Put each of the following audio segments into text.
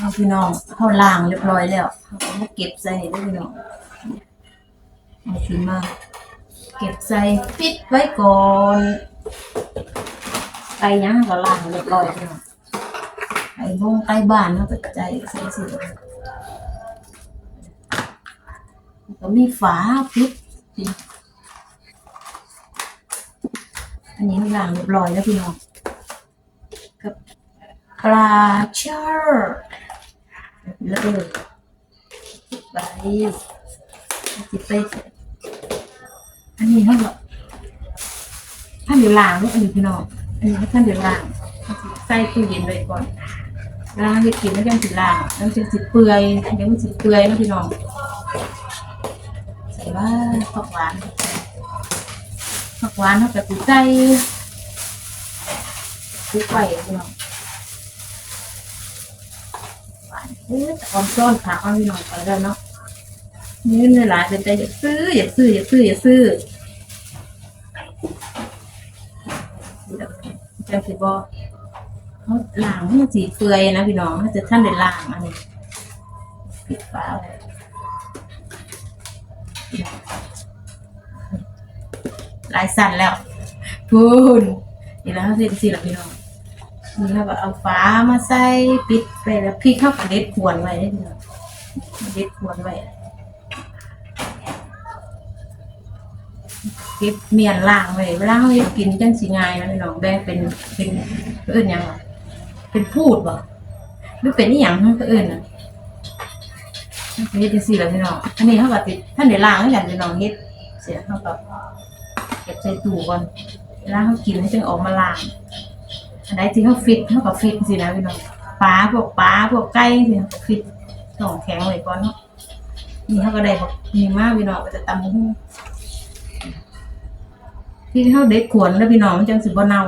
เอาพี่น้องเขาล้างเรียบร้อยแล้วเขาก็มาเก็บใส่ด้วยพี่น้องเอาขึ้นมา เก็บใส่ปิดไว้ก่อนไก่ยังก็ล้างเรียบร้อยพี่น้องไก่บงไก่บ้านเขาก็ใจใส่สิแล้วก็มีฝาปิดอันนี้ล้างเรียบร้อยแล้วพี่น้องกับปลาเชอร์ เลยไปจิบไปอันนี้ท่านบอกท่านเดี๋ยวล้างลูกอันนี้พี่น้องอันนี้ท่านเดี๋ยวล้างใส่ตู้เย็นไว้ก่อนล้างให้กินแล้วยังสิล้างแล้วจะสิเปื่อยเดี๋ยวมันสิเปื่อยนะพี่น้องใส่ว่าผักหวานผักหวานเท่ากับปูใจปูไข่พี่น้อง หวานเอ๊ะออมซ้อนขาเอาพี่น้องไปแล้วเนาะเงินหลายเป็นใจอยากซื้ออยากซื้ออยากซื้ออยากซื้อจังสิบอเขาล้างมันสีเปื่อยนะพี่น้องเขาจะท่านได้ล้างอันนี้ปิดฝาลายสั่นแล้วพูนนี่แล้วเขาสร็จสิแล้วพี่น้อง นี่เขาก็เอาฟ้ามาใส่ปิดไปแล้วพี่เข้ากับเด็ดควรไว้ได้พี่น้องเด็ดควรไว้เก็บเมียนล่างไว้เวลาเราเฮ็ดกินจังสิง่ายนะพี่น้องแบ่งเป็นเป็นเอิ้นยังเป็นพูดบ่หรือเป็นอีหยังเพิ่นเอิ้นน่ะเฮ็ดจังซี่ล่ะพี่น้องอันนี้เฮาก็ติดท่านได้ล้างแล้วกันพี่น้องเฮ็ดเสียเฮาก็เก็บใส่ตู้ก่อนเวลาเฮากินเฮาจึงออกมาล้าง อันใดที่เฮาฟิตเฮาก็ฟิตสินะพี่น้องปลาพวกปลาพวกไก่สิเฮาก็ฟิตต้องแข็งไว้ก่อนเนาะนี่เฮาก็ได้บอกมีมากพี่น้องก็จะตำบักหุ่งที่เขาเด็ดขวนแล้วพี่น้องมันจังสิบ่เน่า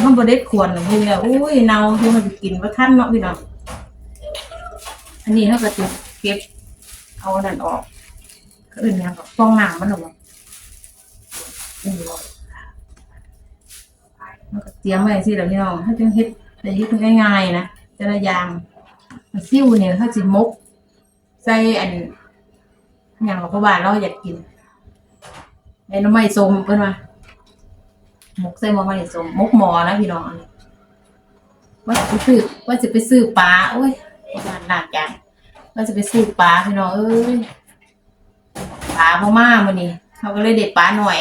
เขาบ่เด็ดขวนพวกเนี้ยอุ้ยเน่าที่มันสิกินว่าท่านเนาะพี่น้องอันนี้เขาก็จะเก็บเอาอันนั้นออกก็อื่นหยังก็ฟองน้ำมันหรอกนี่บ่ มันก็เตรียมไว้สิแล้วพี่น้องเขาจึงเฮ็ดได้เฮ็ดง่ายๆนะแต่ละอย่างซิ่วเนี่ยเขาสิมกใส่อันหยังเราก็บ้านเราอยากกินไอ้น้ำไม่ส้มเพิ่นว่าหมกใส่หม้อไม่ส้มมกหมอนะพี่น้องว่าจะไปซื้อว่าจะไปซื้อปลาโอ้ยงานหนักจังว่าจะไปซื้อปลาพี่น้องเอ้ยปลาพม่ามื้อนี้เขาก็เลยเด็ดปลาหน่อย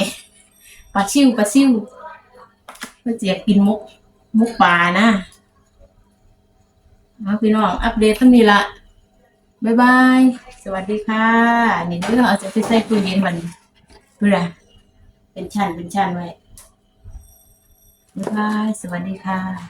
ปลาชิวปลาชิว เพื่อจะอยกกินมุกมุกปลานะเอาพี่น้องอัปเดตเท่านี้ละบ๊ายบาย สวัสดีค่ะ นี่เด้อเอาจะไปใส่ตู้เย็นมันเพื่อเป็นชั้นเป็นชั้นไว้บ๊ายบาย สวัสดีค่ะ